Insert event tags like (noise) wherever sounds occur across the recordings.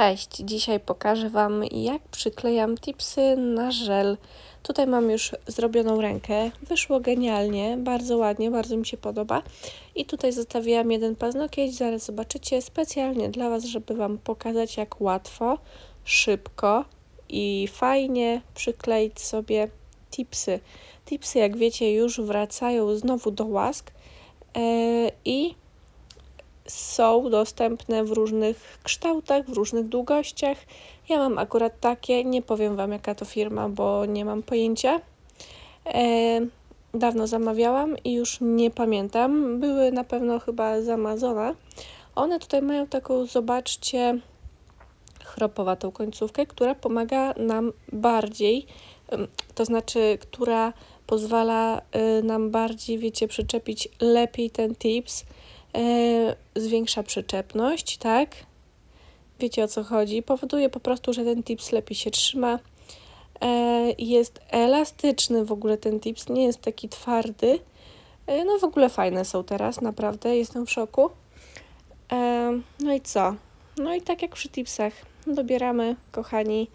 Cześć, dzisiaj pokażę Wam jak przyklejam tipsy na żel. Tutaj mam już zrobioną rękę, wyszło genialnie, bardzo ładnie, bardzo mi się podoba. I tutaj zostawiłam jeden paznokieć, zaraz zobaczycie, specjalnie dla Was, żeby Wam pokazać jak łatwo, szybko i fajnie przykleić sobie tipsy. Tipsy, jak wiecie, już wracają znowu do łask yy, i są dostępne w różnych kształtach, w różnych długościach. Ja mam akurat takie, nie powiem Wam jaka to firma, bo nie mam pojęcia. E, dawno zamawiałam i już nie pamiętam. Były na pewno chyba z Amazona. One tutaj mają taką, zobaczcie, chropowatą końcówkę, która pomaga nam bardziej, to znaczy, która pozwala y, nam bardziej, wiecie, przyczepić lepiej ten tips zwiększa przyczepność, tak? Wiecie o co chodzi. Powoduje po prostu, że ten tips lepiej się trzyma. E, jest elastyczny w ogóle ten tips, nie jest taki twardy. E, no w ogóle fajne są teraz, naprawdę, jestem w szoku. E, no i co? No i tak jak przy tipsach, dobieramy, kochani,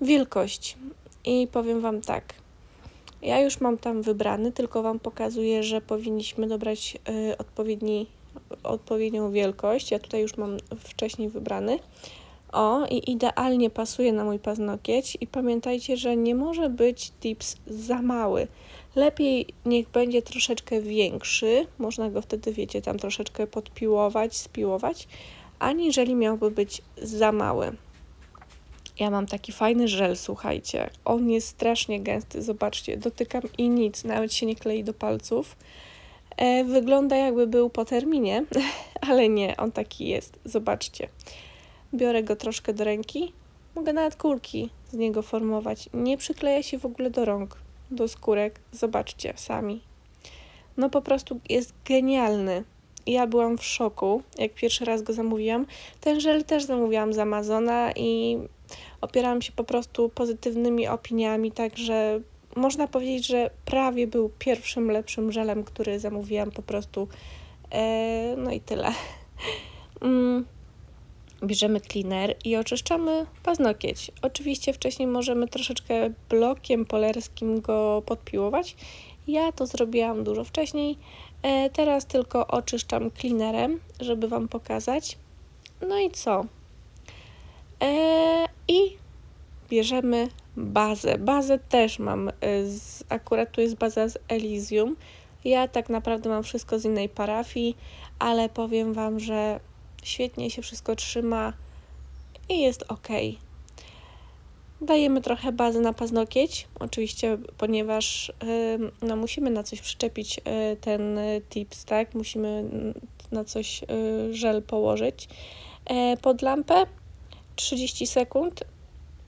wielkość. I powiem Wam tak, ja już mam tam wybrany, tylko Wam pokazuję, że powinniśmy dobrać y, odpowiedni, odpowiednią wielkość. Ja tutaj już mam wcześniej wybrany. O, i idealnie pasuje na mój paznokieć. I pamiętajcie, że nie może być tips za mały. Lepiej niech będzie troszeczkę większy. Można go wtedy, wiecie, tam troszeczkę podpiłować, spiłować, aniżeli miałby być za mały. Ja mam taki fajny żel, słuchajcie. On jest strasznie gęsty, zobaczcie, dotykam i nic, nawet się nie klei do palców. E, wygląda jakby był po terminie, (laughs) ale nie, on taki jest, zobaczcie. Biorę go troszkę do ręki, mogę nawet kulki z niego formować. Nie przykleja się w ogóle do rąk, do skórek, zobaczcie sami. No po prostu jest genialny. Ja byłam w szoku, jak pierwszy raz go zamówiłam. Ten żel też zamówiłam z Amazona i opierałam się po prostu pozytywnymi opiniami, także można powiedzieć, że prawie był pierwszym lepszym żelem, który zamówiłam po prostu. E, no i tyle. Mm. Bierzemy cleaner i oczyszczamy paznokieć. Oczywiście wcześniej możemy troszeczkę blokiem polerskim go podpiłować. Ja to zrobiłam dużo wcześniej. E, teraz tylko oczyszczam cleanerem, żeby Wam pokazać. No i co? E, I bierzemy bazę. Bazę też mam, e, z, akurat tu jest baza z Elysium. Ja tak naprawdę mam wszystko z innej parafii, ale powiem Wam, że świetnie się wszystko trzyma i jest ok. Dajemy trochę bazy na paznokieć, oczywiście, ponieważ no, musimy na coś przyczepić yy, ten tips, tak? Musimy na coś żel położyć. pod lampę 30 sekund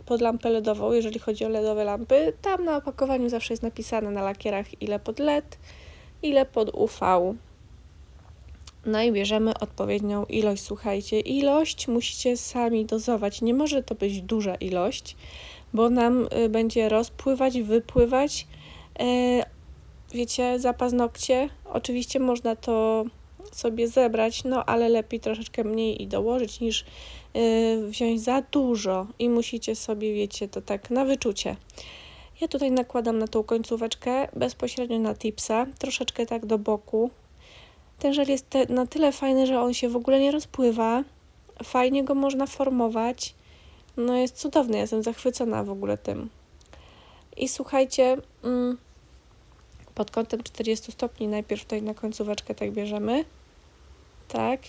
pod lampę LEDową, jeżeli chodzi o LEDowe lampy. Tam na opakowaniu zawsze jest napisane na lakierach ile pod LED, ile pod UV. No i bierzemy odpowiednią ilość. Słuchajcie, ilość musicie sami dozować. Nie może to być duża ilość, bo nam y, będzie rozpływać, wypływać. E, wiecie, za paznokcie. Oczywiście można to sobie zebrać, no ale lepiej troszeczkę mniej i dołożyć niż wziąć za dużo i musicie sobie, wiecie, to tak na wyczucie. Ja tutaj nakładam na tą końcóweczkę bezpośrednio na tipsa, troszeczkę tak do boku. Ten żel jest te, na tyle fajny, że on się w ogóle nie rozpływa. Fajnie go można formować. No jest cudowny, jestem zachwycona w ogóle tym. I słuchajcie, mm, pod kątem 40 stopni najpierw tutaj na końcóweczkę tak bierzemy. Tak,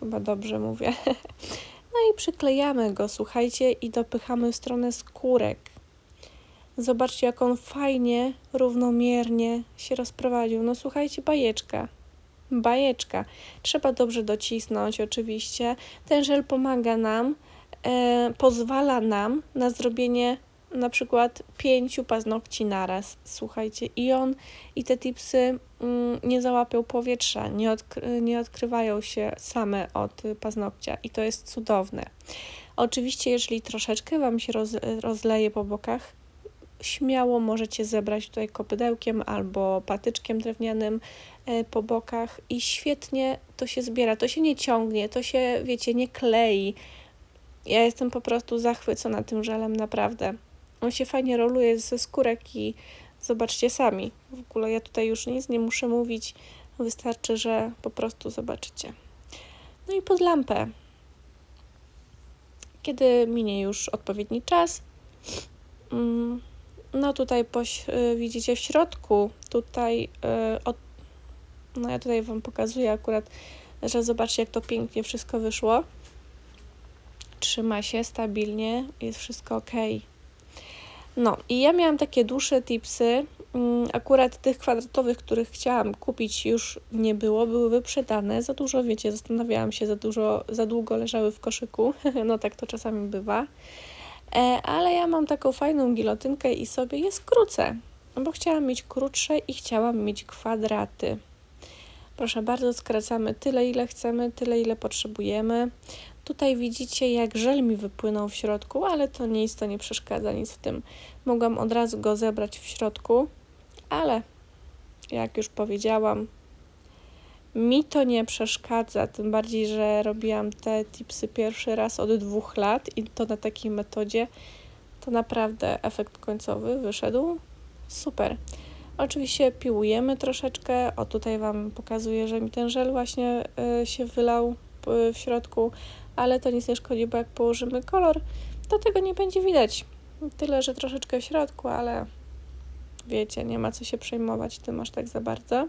chyba dobrze mówię. (laughs) I przyklejamy go, słuchajcie, i dopychamy w stronę skórek. Zobaczcie, jak on fajnie, równomiernie się rozprowadził. No słuchajcie, bajeczka. Bajeczka. Trzeba dobrze docisnąć, oczywiście. Ten żel pomaga nam, e, pozwala nam na zrobienie na przykład pięciu paznokci naraz, słuchajcie, i on i te tipsy mm, nie załapią powietrza, nie, odkry nie odkrywają się same od paznokcia i to jest cudowne. Oczywiście, jeżeli troszeczkę Wam się roz rozleje po bokach, śmiało możecie zebrać tutaj kopydełkiem albo patyczkiem drewnianym e, po bokach i świetnie to się zbiera. To się nie ciągnie, to się, wiecie, nie klei Ja jestem po prostu zachwycona tym żelem, naprawdę. On się fajnie roluje ze skórek i zobaczcie sami. W ogóle ja tutaj już nic nie muszę mówić, wystarczy, że po prostu zobaczycie. No i pod lampę. Kiedy minie już odpowiedni czas, mm, no tutaj poś, y, widzicie w środku, tutaj y, od, no ja tutaj Wam pokazuję akurat, że zobaczcie jak to pięknie wszystko wyszło. Trzyma się stabilnie, jest wszystko ok. No i ja miałam takie dłuższe tipsy, mm, akurat tych kwadratowych, których chciałam kupić już nie było, były wyprzedane, za dużo wiecie, zastanawiałam się, za dużo, za długo leżały w koszyku, (laughs) no tak to czasami bywa. E, ale ja mam taką fajną gilotynkę i sobie je skrócę, bo chciałam mieć krótsze i chciałam mieć kwadraty. Proszę bardzo, skracamy tyle, ile chcemy, tyle, ile potrzebujemy. Tutaj widzicie, jak żel mi wypłynął w środku, ale to nic, to nie przeszkadza nic w tym. Mogłam od razu go zebrać w środku, ale jak już powiedziałam, mi to nie przeszkadza, tym bardziej, że robiłam te tipsy pierwszy raz od dwóch lat i to na takiej metodzie, to naprawdę efekt końcowy wyszedł super. Oczywiście piłujemy troszeczkę, o tutaj Wam pokazuję, że mi ten żel właśnie y, się wylał w środku, ale to nic nie szkodzi, bo jak położymy kolor, to tego nie będzie widać. Tyle, że troszeczkę w środku, ale wiecie, nie ma co się przejmować tym aż tak za bardzo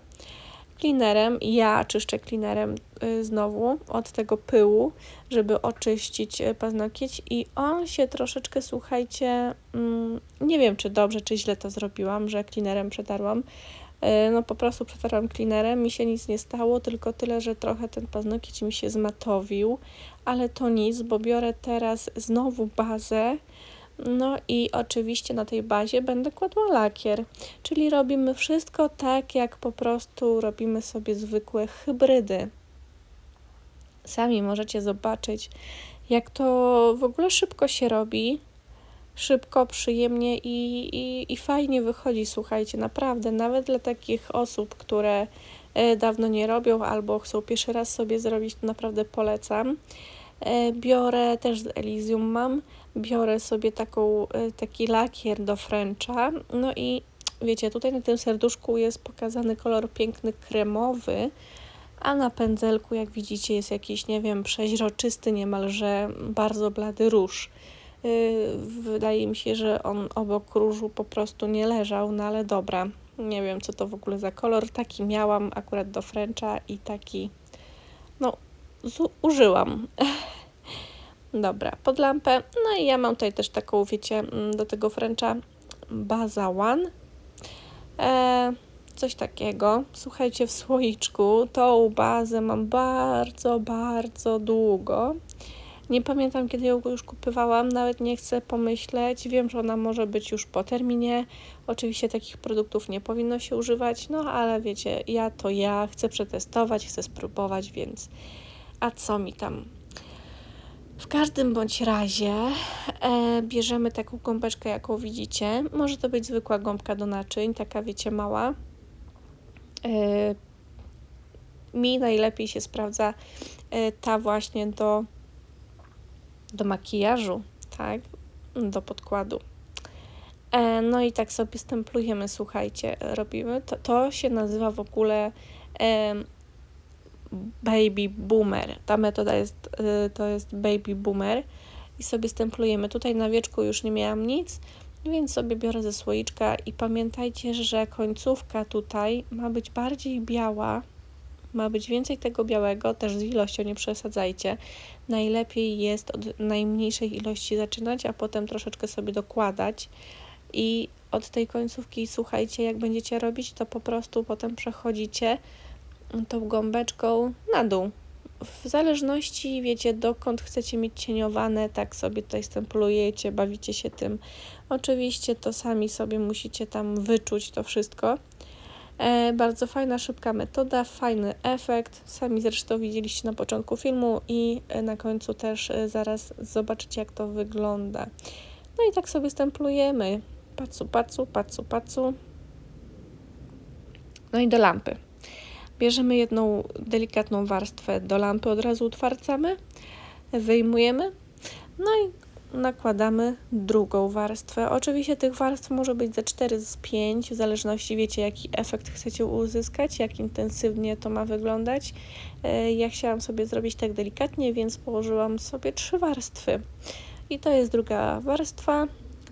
cleanerem. Ja czyszczę cleanerem y, znowu od tego pyłu, żeby oczyścić y, paznokieć i on się troszeczkę, słuchajcie, mm, nie wiem czy dobrze, czy źle to zrobiłam, że cleanerem przetarłam. Y, no po prostu przetarłam cleanerem, mi się nic nie stało, tylko tyle, że trochę ten paznokieć mi się zmatowił, ale to nic, bo biorę teraz znowu bazę, no i oczywiście na tej bazie będę kładła lakier, czyli robimy wszystko tak, jak po prostu robimy sobie zwykłe hybrydy. Sami możecie zobaczyć, jak to w ogóle szybko się robi. Szybko, przyjemnie i, i, i fajnie wychodzi, słuchajcie, naprawdę, nawet dla takich osób, które dawno nie robią albo chcą pierwszy raz sobie zrobić, to naprawdę polecam. E, biorę też z Elysium mam, biorę sobie taką, e, taki lakier do Frencha, no i wiecie, tutaj na tym serduszku jest pokazany kolor piękny kremowy, a na pędzelku, jak widzicie, jest jakiś, nie wiem, przeźroczysty niemalże, bardzo blady róż. E, wydaje mi się, że on obok różu po prostu nie leżał, no ale dobra, nie wiem co to w ogóle za kolor. Taki miałam akurat do Frencha i taki, no, użyłam. (laughs) Dobra, pod lampę. No i ja mam tutaj też taką, wiecie, mm, do tego Frencha Baza One. E, coś takiego. Słuchajcie, w słoiczku tą bazę mam bardzo, bardzo długo. Nie pamiętam, kiedy ją już kupowałam, nawet nie chcę pomyśleć. Wiem, że ona może być już po terminie. Oczywiście takich produktów nie powinno się używać, no ale wiecie, ja to ja, chcę przetestować, chcę spróbować, więc a co mi tam w każdym bądź razie e, bierzemy taką gąbeczkę, jaką widzicie. Może to być zwykła gąbka do naczyń, taka wiecie, mała. E, mi najlepiej się sprawdza e, ta właśnie do, do makijażu, tak, do podkładu. E, no i tak sobie stemplujemy, słuchajcie, robimy. To, to się nazywa w ogóle baby boomer. Ta metoda jest, y, to jest baby boomer i sobie stemplujemy. Tutaj na wieczku już nie miałam nic, więc sobie biorę ze słoiczka i pamiętajcie, że końcówka tutaj ma być bardziej biała, ma być więcej tego białego, też z ilością nie przesadzajcie. Najlepiej jest od najmniejszej ilości zaczynać, a potem troszeczkę sobie dokładać i od tej końcówki słuchajcie, jak będziecie robić, to po prostu potem przechodzicie tą gąbeczką na dół. W zależności, wiecie, dokąd chcecie mieć cieniowane, tak sobie tutaj stemplujecie, bawicie się tym. Oczywiście to sami sobie musicie tam wyczuć to wszystko. E, bardzo fajna, szybka metoda, fajny efekt. Sami zresztą widzieliście na początku filmu i na końcu też e, zaraz zobaczycie, jak to wygląda. No i tak sobie stemplujemy. Pacu, pacu, pacu, pacu. No i do lampy. Bierzemy jedną delikatną warstwę do lampy, od razu utwardzamy, wyjmujemy. No i nakładamy drugą warstwę. Oczywiście tych warstw może być ze 4 z 5, w zależności wiecie jaki efekt chcecie uzyskać, jak intensywnie to ma wyglądać. E, Ja chciałam sobie zrobić tak delikatnie, więc położyłam sobie trzy warstwy. I to jest druga warstwa.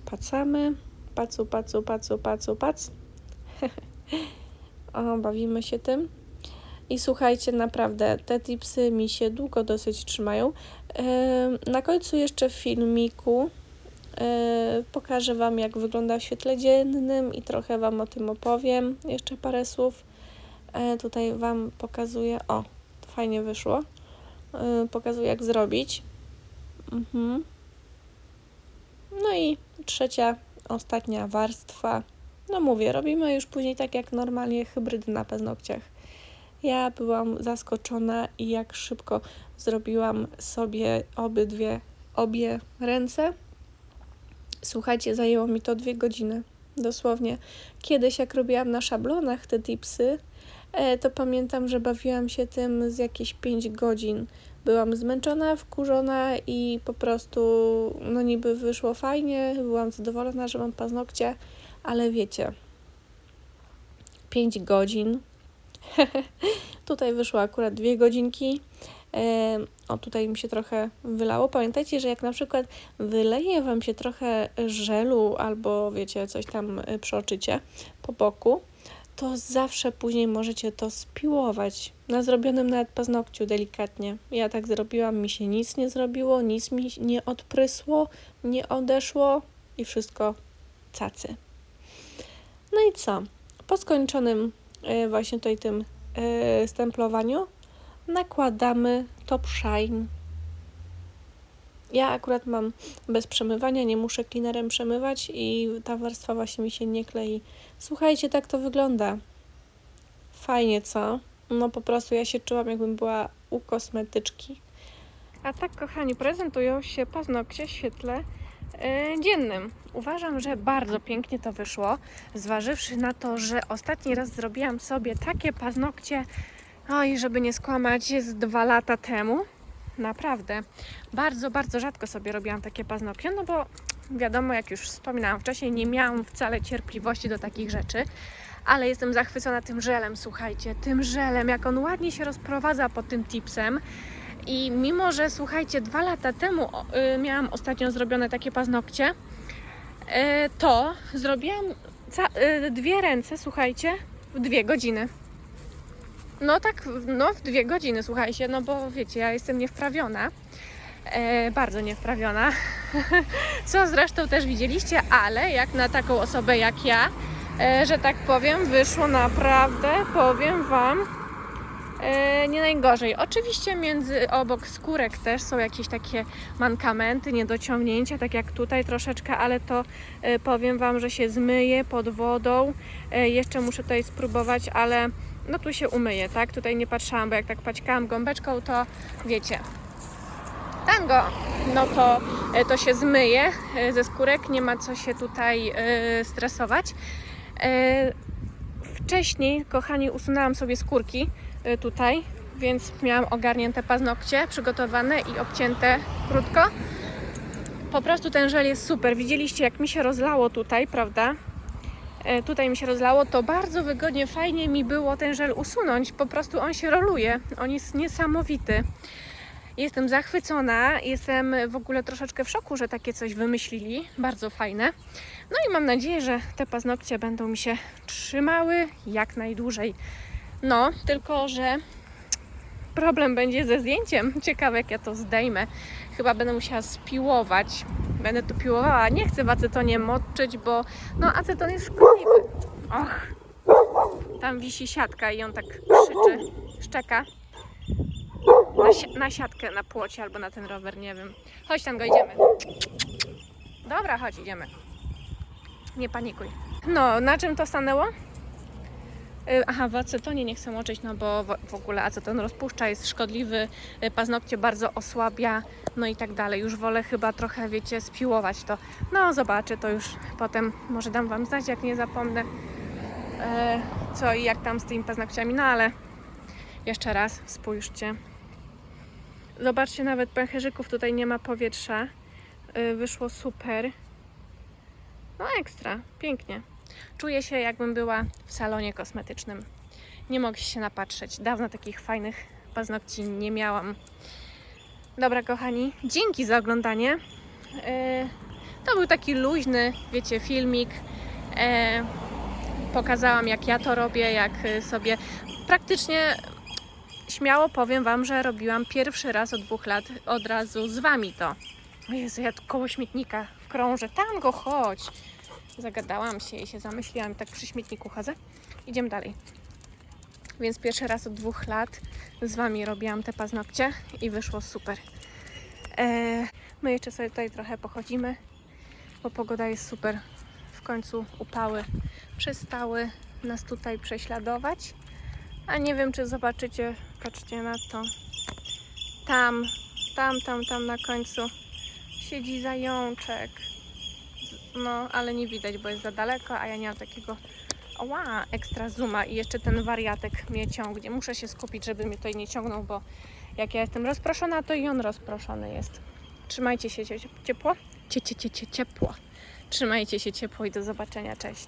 Pacamy. Pacu, pacu, pacu, pacu, pac. (laughs) bawimy się tym. I słuchajcie, naprawdę te tipsy mi się długo dosyć trzymają. Na końcu jeszcze w filmiku e, pokażę Wam, jak wygląda w świetle dziennym i trochę Wam o tym opowiem. Jeszcze parę słów. E, Tutaj Wam pokazuję. O, fajnie wyszło. E, Pokazuję, jak zrobić. Mhm. No i trzecia, ostatnia warstwa. No mówię, robimy już później tak jak normalnie hybrydy na paznokciach. Ja byłam zaskoczona i jak szybko zrobiłam sobie obydwie, obie ręce. Słuchajcie, zajęło mi to dwie godziny. Dosłownie. Kiedyś jak robiłam na szablonach te tipsy, e, to pamiętam, że bawiłam się tym z jakieś 5 godzin. Byłam zmęczona, wkurzona i po prostu, no niby wyszło fajnie, byłam zadowolona, że mam paznokcie, ale wiecie, 5 godzin. (laughs) tutaj wyszło akurat dwie godzinki. E, O, tutaj mi się trochę wylało. Pamiętajcie, że jak na przykład wyleje Wam się trochę żelu albo wiecie, coś tam y, przeoczycie po boku, to zawsze później możecie to spiłować na zrobionym nawet paznokciu delikatnie. Ja tak zrobiłam, mi się nic nie zrobiło, nic mi nie odprysło, nie odeszło i wszystko cacy. No i co? Po skończonym właśnie tutaj tym y, stemplowaniu nakładamy top shine. Ja akurat mam bez przemywania, nie muszę cleanerem przemywać i ta warstwa właśnie mi się nie klei. Słuchajcie, tak to wygląda. Fajnie, co? No po prostu ja się czułam, jakbym była u kosmetyczki. A tak, kochani, prezentują się paznokcie w świetle e, dziennym. Uważam, że bardzo pięknie to wyszło, zważywszy na to, że ostatni raz zrobiłam sobie takie paznokcie, oj, żeby nie skłamać, jest dwa lata temu. Naprawdę. Bardzo, bardzo rzadko sobie robiłam takie paznokcie, no bo wiadomo, jak już wspominałam wcześniej, nie miałam wcale cierpliwości do takich rzeczy, ale jestem zachwycona tym żelem, słuchajcie, tym żelem, jak on ładnie się rozprowadza pod tym tipsem. I mimo, że słuchajcie, dwa lata temu y, miałam ostatnio zrobione takie paznokcie, y, to zrobiłam y, dwie ręce, słuchajcie, w dwie godziny. No tak, no w dwie godziny, słuchajcie, no bo wiecie, ja jestem niewprawiona, e, bardzo niewprawiona, (laughs) co zresztą też widzieliście, ale jak na taką osobę jak ja, e, że tak powiem, wyszło naprawdę, powiem Wam, nie najgorzej. Oczywiście między, obok skórek też są jakieś takie mankamenty, niedociągnięcia, tak jak tutaj troszeczkę, ale to e, powiem Wam, że się zmyje pod wodą, e, jeszcze muszę tutaj spróbować, ale no tu się umyje, tak? Tutaj nie patrzyłam, bo jak tak paćkałam gąbeczką, to wiecie, tango, no to, e, to się zmyje e, ze skórek, nie ma co się tutaj e, stresować. E, Wcześniej, kochani, usunęłam sobie skórki e, tutaj, więc miałam ogarnięte paznokcie, przygotowane i obcięte krótko. Po prostu ten żel jest super. Widzieliście, jak mi się rozlało tutaj, prawda? e, tutaj mi się rozlało, to bardzo wygodnie, fajnie mi było ten żel usunąć. Po prostu on się roluje. On jest niesamowity. Jestem zachwycona, jestem w ogóle troszeczkę w szoku, że takie coś wymyślili. Bardzo fajne. No i mam nadzieję, że te paznokcie będą mi się trzymały jak najdłużej. No, tylko że problem będzie ze zdjęciem. Ciekawe, jak ja to zdejmę. Chyba będę musiała spiłować. Będę to piłowała. Nie chcę w acetonie moczyć, bo no aceton jest szkodliwy. Och, tam wisi siatka i on tak krzyczy, szczeka. Na, si- na siatkę, na płocie albo na ten rower, nie wiem. Chodź tam go idziemy. Dobra, chodź, idziemy. Nie panikuj. No, na czym to stanęło? Y, Aha, w acetonie nie chcę moczyć, no bo w- ogóle aceton rozpuszcza, jest szkodliwy, y, paznokcie bardzo osłabia, no i tak dalej. Już wolę chyba trochę, wiecie, spiłować to. No, zobaczę to już potem. Może dam Wam znać, jak nie zapomnę, e, co i jak tam z tymi paznokciami, no ale jeszcze raz spójrzcie. Zobaczcie, nawet pęcherzyków tutaj nie ma powietrza. y, wyszło super. No ekstra, pięknie. Czuję się jakbym była w salonie kosmetycznym. Nie mogę się napatrzeć. Dawno takich fajnych paznokci nie miałam. Dobra, kochani, dzięki za oglądanie. E, To był taki luźny, wiecie, filmik. E, Pokazałam, jak ja to robię, jak y, sobie praktycznie śmiało powiem Wam, że robiłam pierwszy raz od dwóch lat od razu z Wami to. O Jezu, ja koło śmietnika krążę. Tam go chodź. Zagadałam się i się zamyśliłam, tak przy śmietniku chodzę. Idziemy dalej. Więc pierwszy raz od dwóch lat z Wami robiłam te paznokcie i wyszło super. Eee, my jeszcze sobie tutaj trochę pochodzimy, bo pogoda jest super. W końcu upały przestały nas tutaj prześladować. A nie wiem, czy zobaczycie, patrzcie na to. Tam, tam, tam, tam na końcu siedzi zajączek. No, ale nie widać, bo jest za daleko, a ja nie mam takiego Ła, ekstra zooma i jeszcze ten wariatek mnie ciągnie. Muszę się skupić, żeby mnie tutaj nie ciągnął, bo jak ja jestem rozproszona, to i on rozproszony jest. Trzymajcie się cie- ciepło. Cie, cie, cie, cie, ciepło. Trzymajcie się ciepło i do zobaczenia. Cześć.